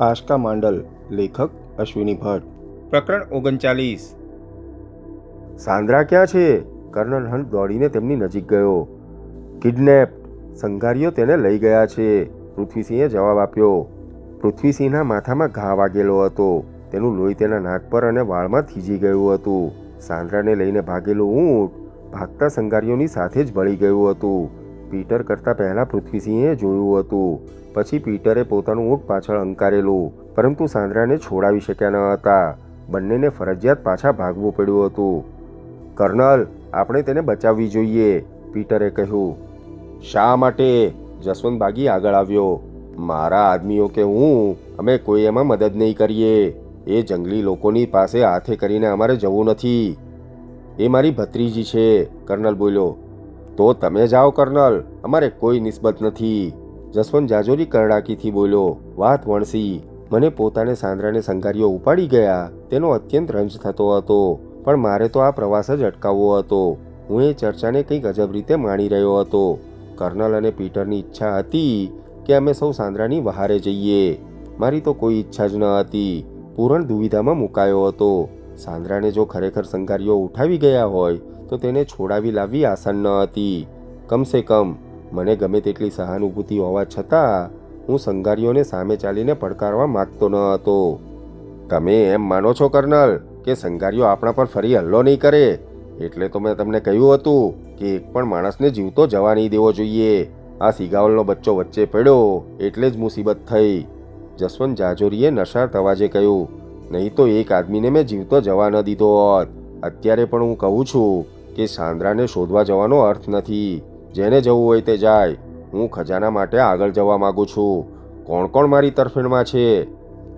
આશકા માંડલ લેખક અશ્વિની ભટ્ટ. પ્રકરણ ઓગણચાલીસ. સાંદ્રા ક્યાં છે? કર્નલ હન્ટ દોડીને તેમની નજીક ગયો. કિડનેપ સંઘારીઓ તેને લઈ ગયા છે. પૃથ્વીસિંહે જવાબ આપ્યો. પૃથ્વીસિંહના માથામાં ઘા વાગેલો હતો. તેનું લોહી તેના નાક પર અને વાળમાં થીજી ગયું હતું. સાંદ્રાને લઈને ભાગેલું ઊંટ ભાગતા સંઘારીઓની સાથે જ ભળી ગયું હતું. પીટર કરતાં પહેલાં પૃથ્વીસિંહે જોયું હતું. પછી પીટરે પોતાનું ઊંટ પાછળ અંકારેલું પરંતુ સાંદ્રાને છોડાવી શક્યા ન હતા. બંનેને ફરજિયાત પાછા ભાગવું પડ્યું હતું. કર્નલ, આપણે તેને બચાવવી જોઈએ, પીટરે કહ્યું. શા માટે? જસવંત બાગી આગળ આવ્યો. મારા આદમીઓ કે હું, અમે કોઈ એમાં મદદ નહીં કરીએ. એ જંગલી લોકોની પાસે હાથે કરીને અમારે જવું નથી. એ મારી ભત્રીજી છે, કર્નલ બોલ્યો. તો તમે જાઓ, કર્નલ. અમારે કોઈ નિસ્બત નથી. જસવંત જાજોરી કરડાકીથી બોલ્યો, વાત વણસી. મને પોતાને સાંદ્રાને સંઘારીઓ ઉપાડી ગયા. તેનો અત્યંત રંજ થતો હતો. પણ મારે તો આ પ્રવાસ જ અટકાવવો હતો. હું એ ચર્ચાને કંઈક અજબ રીતે માણી રહ્યો હતો. કર્નલ અને પીટરની ઈચ્છા હતી કે અમે સૌ સાંદ્રાની વહારે જઈએ. મારી તો કોઈ ઈચ્છા જ ન હતી. પૂરણ દુવિધામાં મુકાયો હતો. સાંદ્રાને જો ખરેખર સંઘારીઓ ઉઠાવી ગયા હોય, તો તેને છોડાવી લાવવી આસાન ન હતી. કમસે કમ, મને ગમે તેટલી સહાનુભૂતિ હોવા છતાં, હું સંઘારીઓને સામે ચાલીને પડકારવા માગતો ન હતો. તમે એમ માનો છો, કર્નલ, કે સંઘારીઓ આપણા પર ફરી હલ્લો નહીં કરે? એટલે તો મેં તમને કહ્યું હતું કે એક પણ માણસને જીવતો જવા નહીં દેવો જોઈએ. આ સિગાવલનો બચ્ચો વચ્ચે પડ્યો, એટલે જ મુસીબત થઈ. જસવંત જાજોરીએ નશાર તવાજે કહ્યું નહીં તો એક આદમીને મેં જીવતો જવા ન દીધો હોત અત્યારે પણ હું કહું છું કે સાંદ્રાને શોધવા જવાનો અર્થ નથી. જેને જવું હોય તે જાય. હું ખજાના માટે આગળ જવા માગું છું. કોણ કોણ મારી તરફેણમાં છે?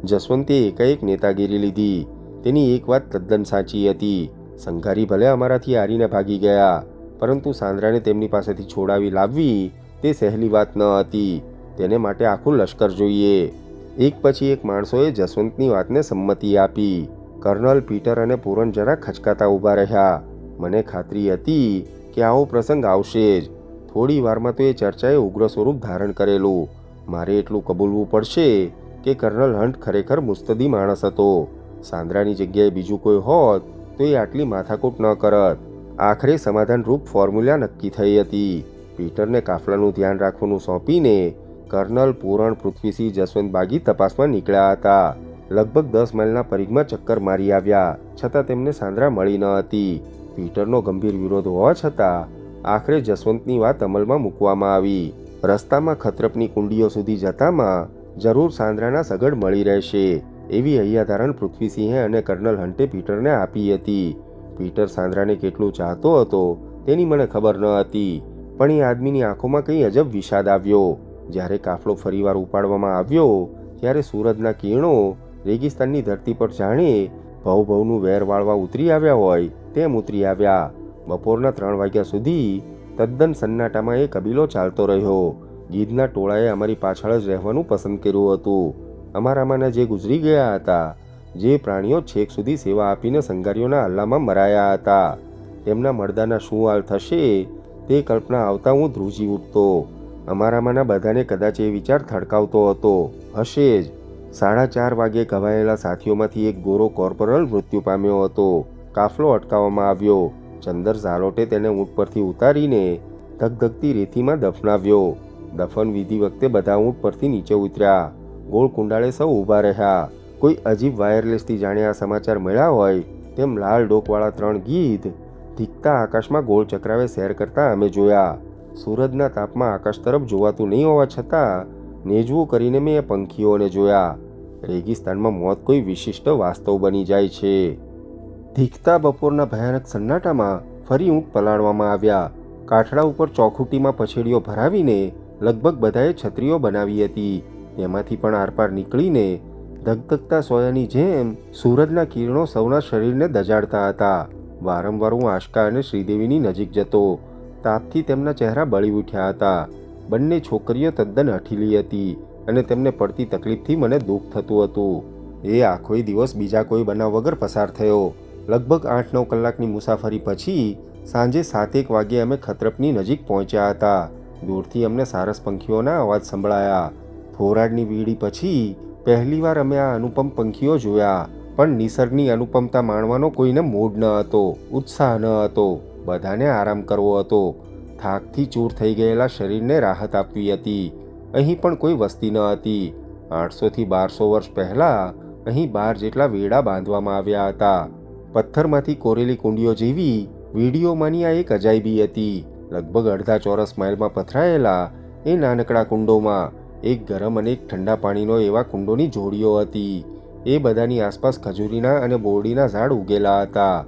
જસવંતે એકાએક નેતાગીરી લીધી. તેની એક વાત તદ્દન સાચી હતી. સંઘારી ભલે અમારાથી હારીને ભાગી ગયા, પરંતુ સાંદ્રાને તેમની પાસેથી છોડાવી લાવવી તે સહેલી વાત ન હતી. તેને માટે આખું લશ્કર જોઈએ. એક પછી એક માણસોએ જસવંતની વાતને સંમતિ આપી. કર્નલ પીટર અને પૂરન જરા ખચકાતા ઊભા રહ્યા. મને ખાતરી હતી કે આવો પ્રસંગ આવશે જ. થોડી વારમાં તો એ ચર્ચાએ ઉગ્ર સ્વરૂપ ધારણ કરેલું. મારે એટલું કબૂલવું પડશે કે કર્નલ હન્ટ ખરેખર મુસ્તદી માણસ હતો. સાંદ્રાની જગ્યાએ બીજું કોઈ હોત તો એ આટલી માથાકૂટ ન કરત. આખરે સમાધાનરૂપ ફોર્મ્યુલા નક્કી થઈ હતી. પીટરને કાફલાનું ધ્યાન રાખવાનું સોંપીને કર્નલ પૂરણ પૃથ્વીસિંહ જસવંત બાગી તપાસમાં નીકળ્યા હતા. લગભગ દસ માઇલના પરિઘમાં ચક્કર મારી આવ્યા. છતાં તેમને સાંદ્રા મળી ન હતી. પીટરનો ગંભીર વિરોધ હોવા છતાં આખરે જસવંતની વાત અમલમાં મૂકવામાં આવી. રસ્તામાં ખતરપની કુંડીઓ સુધી જતામાં જરૂર સાંદ્રાના સગડ મળી રહેશે એવી હૈયાધારણ પૃથ્વીસિંહે અને કર્નલ હન્ટે પીટરને આપી હતી. પીટર સાંદ્રાને કેટલું ચાહતો હતો તેની મને ખબર ન હતી, પણ એ આદમીની આંખોમાં કંઈ અજબ વિષાદ આવ્યો. જ્યારે કાફલો ફરીવાર ઉપાડવામાં આવ્યો, ત્યારે સૂરજના કિરણો રેગિસ્તાનની ધરતી પર જાણે ભવભવનું વેર વાળવા ઉતરી આવ્યા હોય તેમ ઉતરી આવ્યા. બપોરના ત્રણ વાગ્યા સુધી તદ્દન સન્નાટામાં એ કબીલો ચાલતો રહ્યો. ગીધના ટોળાએ અમારી પાછળ જ રહેવાનું પસંદ કર્યું હતું. અમારામાંના જે ગુજરી ગયા હતા, જે પ્રાણીઓ છેક સુધી સેવા આપીને સંગારીઓના હલ્લામાં મરાયા હતા. તેમના મરદાના શું હાલ થશે તે કલ્પના આવતા હું ધ્રુજી ઉઠતો. અમારામાંના બધાને કદાચ એ વિચાર થડકાવતો હતો. હશે જ. સાડા ચાર વાગે ઘવાયેલા સાથીઓમાંથી એક ગોરો કોર્પોરલ મૃત્યુ પામ્યો હતો. કાફલો અટકાવવામાં આવ્યો. ચંદર ઝાલોટે તેને ઊંટ પરથી ઉતારીને ધગધગતી રેતીમાં દફનાવ્યો. દફન વિધિ વખતે બધા ઊંટ પરથી નીચે ઉતર્યા. ગોળ કુંડાળે સૌ ઊભા રહ્યા. કોઈ અજીબ વાયરલેસથી જાણે આ સમાચાર મળ્યા હોય તેમ લાલ ડોકવાળા ત્રણ ગીધ ધીકતા આકાશમાં ગોળ ચક્રાવે સેર કરતા અમે જોયા. સૂરજના તાપમાં આકાશ તરફ જોવાતું નહીં હોવા છતાં નેજવું કરીને મેં એ પંખીઓને જોયા. રેગિસ્તાનમાં મોત કોઈ વિશિષ્ટ વાસ્તવ બની જાય છે. ધીકતા બપોરના ભયાનક સન્નાટામાં ફરી ઊંટ પલાળવામાં આવ્યા. કાઠડા ઉપર ચોખૂટીમાં પછેડીઓ ભરાવીને લગભગ બધાએ છત્રીઓ બનાવી હતી. તેમાંથી પણ આરપાર નીકળીને ધગધગતા સોયાની જેમ સૂરજના કિરણો સૌના શરીરને દજાડતા હતા. વારંવાર હું આશકા અને શ્રીદેવીની નજીક જતો તાપથી તેમના ચહેરા બળી ઉઠ્યા હતા. બંને છોકરીઓ તદ્દન હઠીલી હતી અને તેમને પડતી તકલીફથી મને દુઃખ થતું હતું. એ આખોય દિવસ બીજા કોઈ બનાવ વગર પસાર થયો. લગભગ આઠ નવ કલાકની મુસાફરી પછી સાંજે સાતેક વાગે અમે ખતરપની નજીક પહોંચ્યા હતા. દૂરથી અમને સારસ પંખીઓના અવાજ સંભળાયા. ફોરાડની વીડી પછી પહેલીવાર અમે આ અનુપમ પંખીઓ જોયા, પણ નિસર્ગની અનુપમતા માણવાનો કોઈને મૂડ ન હતો, ઉત્સાહ ન હતો. બધાને આરામ કરવો હતો. થાકથી ચૂર થઈ ગયેલા શરીરને રાહત આપવી હતી. અહીં પણ કોઈ વસ્તી ન હતી. આઠસોથી બારસો વર્ષ પહેલાં અહીં બાર જેટલા વેડા બાંધવામાં આવ્યા હતા. પથ્થરમાંથી કોરેલી કુંડીઓ જેવી વીડિયોમાંની આ એક અજાયબી હતી. લગભગ અડધા ચોરસ માઇલમાં પથરાયેલા એ નાનકડા કુંડોમાં એક ગરમ અને એક ઠંડા પાણીનો એવા કુંડોની જોડીઓ હતી. એ બધાની આસપાસ ખજૂરીના અને બોરડીના ઝાડ ઉગેલા હતા.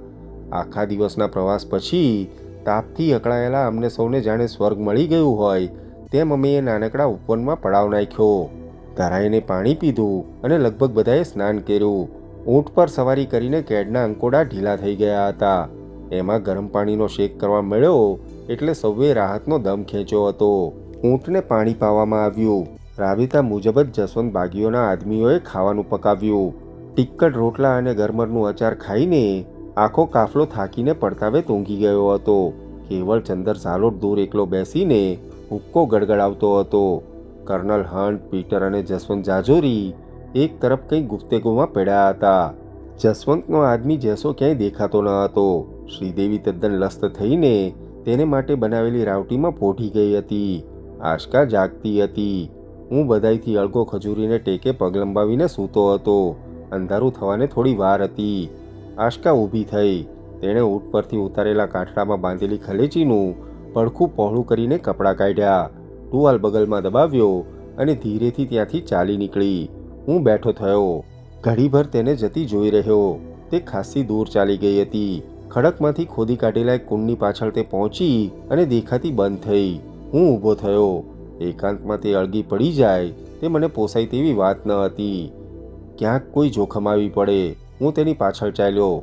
આખા દિવસના પ્રવાસ પછી તાપથી અકળાયેલા અમને સૌને જાણે સ્વર્ગ મળી ગયું હોય તેમ અમે એ નાનકડા ઉપવનમાં પડાવ નાખ્યો. ધરાઈને પાણી પીધું અને લગભગ બધાએ સ્નાન કર્યું. ઊંટ પર સવારી કરીને કેડના અંકોડા ઢીલા થઈ ગયા હતા. એમાં ગરમ પાણીનો શેક કરવા મળ્યો એટલે સૌએ રાહતનો દમ ખેંચ્યો હતો. ઊંટને પાણી પાવામાં આવ્યું. રાબેતા મુજબ જ જસવંત બાગીઓના આદમીઓએ ખાવાનું પકાવ્યું. ટિક્કટ રોટલા અને ગરમરનું અચાર ખાઈને આખો કાફલો થાકીને પડતાવે તૂંઘી ગયો હતો. કેવળ ચંદર ઝાલોટ દૂર એકલો બેસીને હુક્કો ગડગડાવતો હતો. કર્નલ હન્ટ પીટર અને જસવંત જાજોરી એક તરફ કંઈ ગુફ્તેગોમાં પડ્યા હતા. જસવંતનો આદમી જેસો ક્યાંય દેખાતો ન હતો. શ્રીદેવી તદ્દન લસ્ત થઈને તેને માટે બનાવેલી રાવટીમાં પોઢી ગઈ હતી. આશકા જાગતી હતી. હું બધાઈથી અળગો ખજૂરીને ટેકે પગ લંબાવીને સૂતો હતો. અંધારું થવાને થોડી વાર હતી. આશકા ઊભી થઈ. તેણે ઊંટ પરથી ઉતારેલા કાંઠડામાં બાંધેલી ખલેચીનું પડખું પહોળું કરીને કપડાં કાઢ્યા. ટુવાલ બગલમાં દબાવ્યો અને ધીરેથી ત્યાંથી ચાલી નીકળી. હું બેઠો થયો. ઘડીભર તેને જતી જોઈ રહ્યો. તે ખાસ્સી દૂર ચાલી ગઈ હતી. ખડકમાંથી ખોદી કાઢેલા એક કુંડની પાછળ તે પહોંચી અને દેખાતી બંધ થઈ. હું ઊભો થયો. એકાંતમાં તે અળગી પડી જાય. તે મને પોસાય તેવી વાત ન હતી. ક્યાંક કોઈ જોખમ આવી પડે. હું તેની પાછળ ચાલ્યો.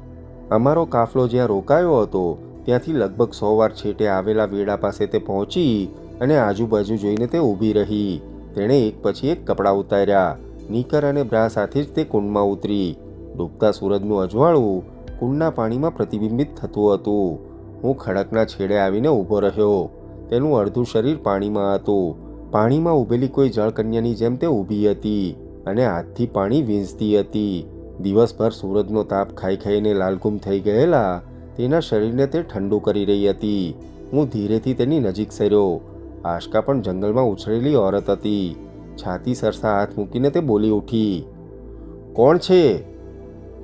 અમારો કાફલો જ્યાં રોકાયો હતો, ત્યાંથી લગભગ સો વાર છેટે આવેલા વેડા પાસે તે પહોંચી અને આજુબાજુ જોઈને તે ઊભી રહી. તેણે એક પછી એક કપડાં ઉતાર્યા. નીકર અને બ્રા સાથે જ તે કુંડમાં ઉતરી. ડૂબતા સૂરજનું અજવાળું કુંડના પાણીમાં પ્રતિબિંબિત થતું હતું. હું ખડકના છેડે આવીને ઊભો રહ્યો. તેનું અડધું શરીર પાણીમાં હતું. પાણીમાં ઊભેલી કોઈ જળકન્યાની જેમ તે ઊભી હતી અને હાથથી પાણી વીંઝતી હતી. દિવસભર સૂરજનો તાપ ખાઈ ખાઈને લાલગુમ થઈ ગયેલા, તેના શરીરને તે ઠંડુ કરી રહી હતી. હું ધીરેથી તેની નજીક સર્યો આશકા પણ જંગલમાં ઉછળેલી ઓરત હતી. છાતી સરસા હાથ મૂકીને તે બોલી ઉઠી. કોણ છે?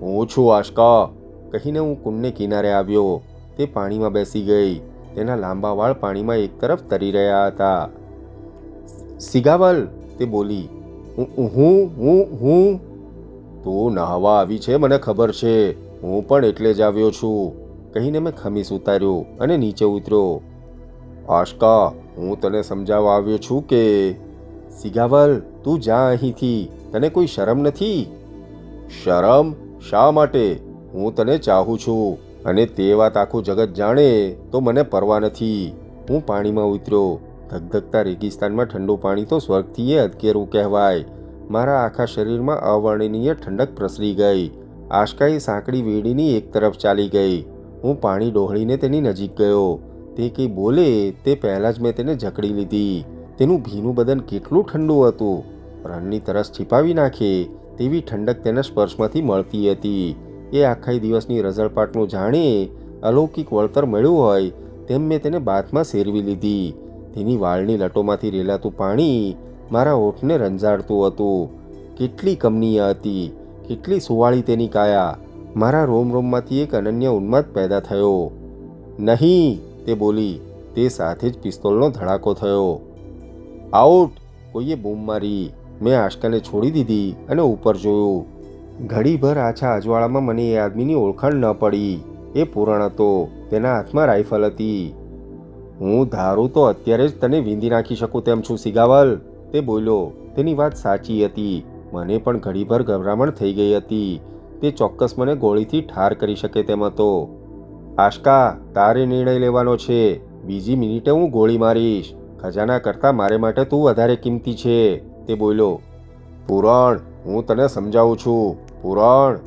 હું છું આશકા. કહીને હું કુંડને કિનારે આવ્યો. તે પાણીમાં બેસી ગઈ. તેના લાંબા વાળ પાણીમાં એક તરફ તરી રહ્યા હતા. સિગાવલ, તે બોલી. "હું- હું હું હું તું નહાવા આવી છે, મને ખબર છે. હું પણ એટલે જ આવ્યો છું. કહીને મેં ખમીસ ઉતાર્યો અને નીચે ઉતર્યો. આશકા, હું તને સમજાવવા આવ્યો છું કે સિગાવલ, તું જા અહીંથી. તને કોઈ શરમ નથી? શરમ? શા માટે? હું તને ચાહું છું. અને તે વાત આખું જગત જાણે તો મને પરવા નથી. હું પાણીમાં ઉતર્યો. ધગધગતા રેગિસ્તાનમાં ઠંડુ પાણી તો સ્વર્ગથી એ અધકેરું કહેવાય. મારા આખા શરીરમાં અવર્ણનીય ઠંડક પ્રસરી ગઈ. આશકાઈ સાંકડી વેડીની એક તરફ ચાલી ગઈ. હું પાણી ડોહળીને તેની નજીક ગયો. તે કંઈ બોલે, તે પહેલાં જ મેં તેને જકડી લીધી. તેનું ભીનું બદન કેટલું ઠંડુ હતું. રણની તરસ છીપાવી નાખે, તેવી ઠંડક તેના સ્પર્શમાંથી મળતી હતી. એ આખા દિવસની રઝળપાટનું જાણે અલૌકિક વળતર મળ્યું હોય, તેમ મેં તેને બાથમાં શેરવી લીધી. તેની વાળની લટોમાંથી રેલાતું પાણી મારા ઓઠને રંજાડતું હતું. કેટલી કમનીય હતી, કેટલી સુવાળી તેની કાયા. મારા રોમ રોમમાંથી એક અનન્ય ઉન્માદ પેદા થયો. નહીં, તે બોલી, તે સાથે જ પિસ્તોલનો ધડાકો થયો. આઉટ કોઈએ બૂમ મારી. મેં આશકાને છોડી દીધી અને ઉપર જોયું. ઘડીભર આછા અજવાળામાં મને એ આદમીની ઓળખાણ ન પડી. એ પૂરણ હતો, તેના હાથમાં રાઇફલ હતી. હું ધારું તો અત્યારે જ તને વીંધી નાખી શકું તેમ છું, સિગાવલ. તે બોલ્યો, તેની વાત સાચી હતી. મને પણ ઘડીભર ગભરામણ થઈ ગઈ હતી. તે ચોક્કસ મને ગોળીથી ઠાર કરી શકે તેમ હતો. આશકા, તારે નિર્ણય લેવાનો છે. બીજી મિનિટે હું ગોળી મારીશ. ખજાના કરતાં મારે માટે તું વધારે કિંમતી છે. તે બોલ્યો, પુરણ, હું તને સમજાવું છું. પુરણ.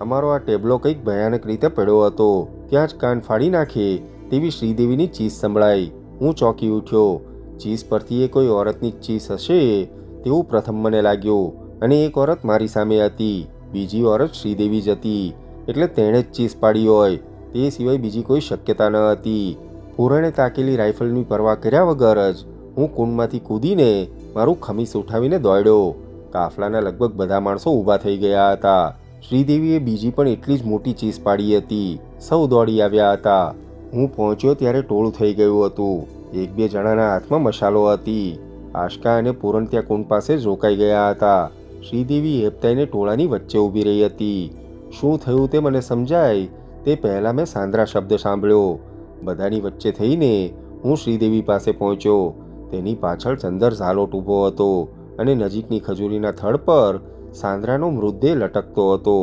અમારો આ ટેબલો કંઈક ભયાનક રીતે પડ્યો હતો. ત્યાં જ કાન ફાડી નાખે તેવી શ્રીદેવીની ચીસ સંભળાઈ. હું ચોંકી ઉઠ્યો. ચીસ પરથી એ કોઈ ઓરતની ચીસ હશે? તેવું પ્રથમ મને લાગ્યું. અને એક ઓરત મારી સામે હતી. બીજી ઓરત શ્રીદેવી જ હતી. એટલે તેણે જ ચીસ પાડી હોય. તે સિવાય બીજી કોઈ શક્યતા ન હતી. પૂરણે તાકેલી રાઇફલની પરવા કર્યા વગર જ હું કુંડમાંથી કૂદીને મારું ખમીસ ઉઠાવીને દોડ્યો. કાફલાના લગભગ બધા માણસો ઊભા થઈ ગયા હતા. શ્રીદેવીએ બીજી પણ એટલી જ મોટી ચીસ પાડી હતી. સૌ દોડી આવ્યા હતા. હું પહોંચ્યો ત્યારે ટોળું થઈ ગયું હતું. એક બે જણાના હાથમાં મશાલો હતી. આશકા અને પૂરણ ત્યાં કુંડ પાસે રોકાઈ ગયા હતા. શ્રીદેવી હેપતાઈને ટોળાની વચ્ચે ઊભી રહી હતી. શું થયું તે મને સમજાય તે પહેલાં મેં સાંદ્રા શબ્દ સાંભળ્યો. બધાની વચ્ચે થઈને હું શ્રીદેવી પાસે પહોંચ્યો. તેની પાછળ ચંદર ઝાલોટ ઊભો હતો અને નજીકની ખજૂરીના થડ પર સાંદ્રાનો મૃતદેહ લટકતો હતો.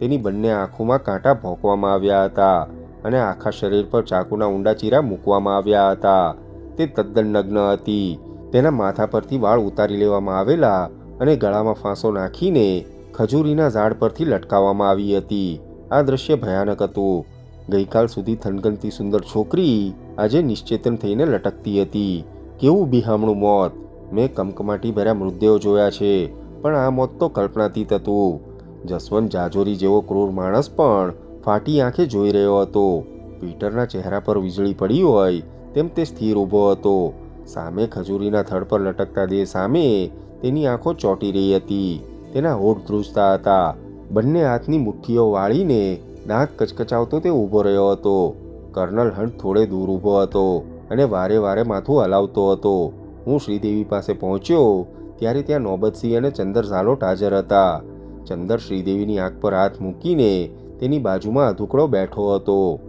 તેની બંને આંખોમાં કાંટા ભોંકવામાં આવ્યા હતા અને આખા શરીર પર ચાકુના ઊંડા ચીરા મૂકવામાં આવ્યા હતા. તે તદ્દન નગ્ન હતી. તેના માથા પરથી વાળ ઉતારી લેવામાં આવેલા અને ગળામાં ફાંસો નાખીને ખજૂરીના ઝાડ પરથી લટકાવવામાં આવી હતી. આ દ્રશ્ય ભયાનક હતું. ગઈકાલ સુધી થનગનતી સુંદર છોકરી આજે નિશ્ચેતન થઈને લટકતી હતી. કેવું બિહામણું મોત. મેં કમકમાટી ભર્યા મૃતદેહો જોયા છે, પણ આ મોત તો કલ્પનાતીત હતું. જસવંત જાજોરી જેવો ક્રૂર માણસ પણ ફાટી આંખે જોઈ રહ્યો હતો. પીટરના ચહેરા પર વીજળી પડી હોય તેમ તે સ્થિર ઊભો હતો. સામે ખજૂરીના થડ પર લટકતા દેહ સામે તેની આંખો ચોંટી રહી હતી. તેના હોઠ ધ્રુજતા હતા. બંને હાથની મુઠ્ઠીઓ વાળીને દાંત કચકચાવતો તે ઊભો રહ્યો હતો. કર્નલ હંટ થોડે દૂર ઊભો હતો અને વારે વારે માથું હલાવતો હતો. હું શ્રીદેવી પાસે પહોંચ્યો ત્યારે ત્યાં નોબતસિંહ અને ચંદર ઝાલોટ હાજર હતા. ચંદર શ્રીદેવીની આંખ પર હાથ મૂકીને તેની બાજુમાં અધુકડો બેઠો હતો.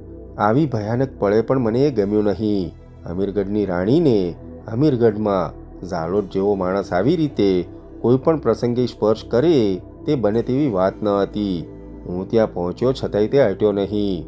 આવી ભયાનક પળે પણ મને એ ગમ્યું નહીં. અમીરગઢની રાણીને અમીરગઢમાં ઝાલોટ જેવો માણસ આવી રીતે કોઈ પણ પ્રસંગે સ્પર્શ કરે તે બને તેવી વાત ન હતી. હું ત્યાં પહોંચ્યો છતાંય તે હટ્યો નહીં.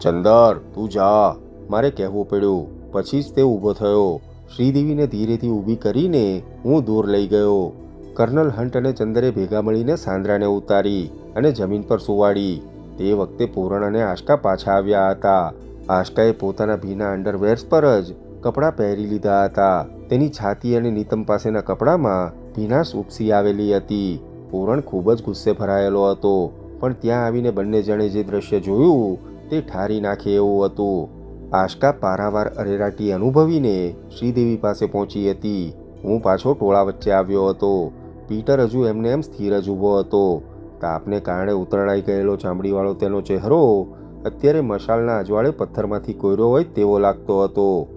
ચંદર, તું જા, મારે કહેવું પડ્યું. પછી જ તે ઊભો થયો. શ્રીદેવીને ધીરેથી ઊભી કરીને હું દૂર લઈ ગયો. કર્નલ હન્ટ અને ચંદરે ભેગા મળીને સાંદ્રાને ઉતારી અને જમીન પર સુવાડી. તે વખતે પૂરણ અને આશકા પાછા આવ્યા હતા. આશકાએ પોતાના ભીના અંડરવેર્સ પર જ કપડાં પહેરી લીધા હતા. તેની છાતી અને નીતમ પાસેના કપડામાં ભીનાશ ઉપસી આવેલી હતી. પૂરણ ખૂબ જ ગુસ્સે ભરાયેલો હતો, પણ ત્યાં આવીને બંને જણે જે દ્રશ્ય જોયું તે ઠારી નાખે એવું હતું. આશકા પારાવાર અરેરાટી અનુભવીને શ્રીદેવી પાસે પહોંચી હતી. હું પાછો ટોળા વચ્ચે આવ્યો હતો. પીટર હજુ એમને એમ સ્થિર જ ઊભો હતો. તાપને કારણે ઉતરણાઈ ગયેલો ચામડીવાળો તેનો ચહેરો અત્યારે મશાલના અજવાળે પથ્થરમાંથી કોયરો હોય તેવો લાગતો હતો.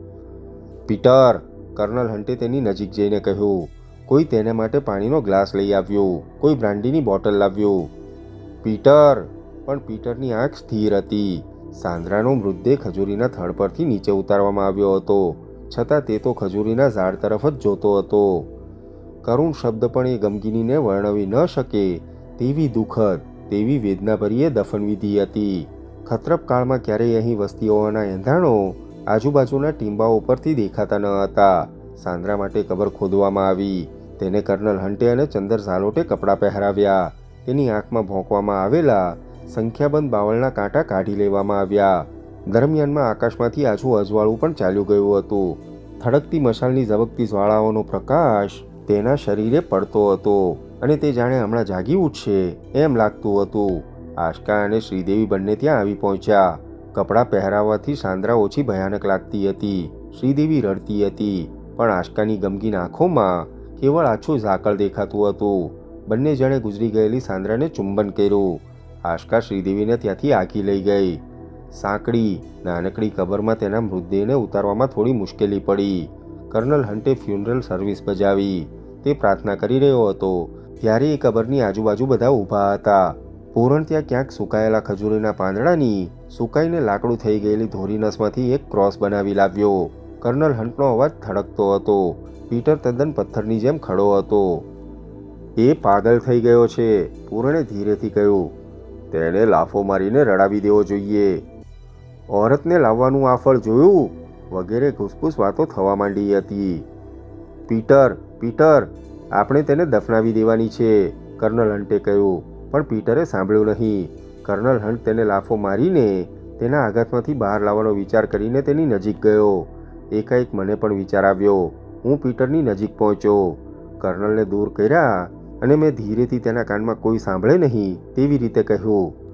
પીટર, કર્નલ હન્ટે તેની નજીક જઈને કહ્યું, કોઈ તેને માટે પાણીનો ગ્લાસ લઈ આવ્યો, કોઈ બ્રાન્ડીની બોટલ લાવ્યો. પીટર, પણ પીટરની આંખ સ્થિર હતી. સાંદ્રાનો મૃતદેહ ખજૂરીના થડ પરથી નીચે ઉતારવામાં આવ્યો હતો, છતાં તે તો ખજૂરીના ઝાડ તરફ જ જોતો હતો. કરુણ શબ્દ પણ એ ગમગીનીને વર્ણવી ન શકે. તેવી દુઃખદ, તેવી વેદનાભરીએ દફનવિધિ હતી. ખતરપ કાળમાં ક્યારેય અહીં વસ્તી હોવાના એંધાણો આજુબાજુના ટીંબાઓ ઉપરથી દેખાતા ન હતા. સાંદ્રા માટે કબર ખોદવામાં આવી. તેને કર્નલ હંટે અને ચંદર ઝાલોટે કપડાં પહેરાવ્યા. તેની આંખમાં ભોંકવામાં આવેલા સંખ્યાબંધ બાવળના કાંટા કાઢી લેવામાં આવ્યા. દરમિયાનમાં આકાશમાંથી આછું અજવાળું પણ ચાલ્યું ગયું હતું. થડકતી મશાલની ઝબકતી જ્વાળાઓનો પ્રકાશ તેના શરીરે પડતો હતો. અને તે જાણે હમણાં જાગી ઉઠશે એમ લાગતું હતું. આશકા અને શ્રીદેવી બંને ત્યાં આવી પહોંચ્યા. કપડાં પહેરાવવાથી સાંદ્રા ઓછી ભયાનક લાગતી હતી. શ્રીદેવી રડતી હતી. પણ આશકાની ગમગીન આંખોમાં કેવળ આછું ઝાકળ દેખાતું હતું. બંને જણે ગુજરી ગયેલી સાંદ્રાને ચુંબન કર્યું. આશકા શ્રીદેવીને ત્યાંથી આગી લઈ ગઈ. સાંકડી, નાનકડી કબરમાં તેના મૃતદેહને ઉતારવામાં થોડી મુશ્કેલી પડી. કર્નલ હન્ટે ફ્યુનરલ સર્વિસ બજાવી. તે પ્રાર્થના કરી રહ્યો હતો. ત્યારે એ કબરની આજુબાજુ બધા ઊભા હતા. પૂરણ ત્યાં ક્યાંક સુકાયેલા ખજૂરીના પાંદડાની સુકાઈને લાકડું થઈ ગયેલી ધોરી નસમાંથી એક ક્રોસ બનાવી લાવ્યો. કર્નલ હન્ટનો અવાજ થડકતો હતો. પીટર તદ્દન પથ્થરની જેમ ખડો હતો. એ પાગલ થઈ ગયો છે, પૂરણે ધીરેથી કહ્યું. તેને લાફો મારીને રડાવી દેવો જોઈએ. ઓરતને લાવવાનું આ ફળ જોયું? વગેરે ઘૂસપૂસ વાતો થવા માંડી હતી. પીટર પીટર આપણે તેને દફનાવી દેવાની છે. કર્નલ હન્ટે કહ્યું, પણ પીટરે સાંભળ્યું નહીં. કર્નલ હન્ટ તેને લાફો મારીને તેના આઘાતમાંથી બહાર લાવવાનો વિચાર કરીને તેની નજીક ગયો. એકાએક મને પણ વિચાર આવ્યો, હું પીટરની નજીક પહોંચ્યો. કર્નલને દૂર કર્યા અને મેં ધીરેથી તેના કાનમાં કોઈ સાંભળે નહીં તેવી રીતે કહ્યું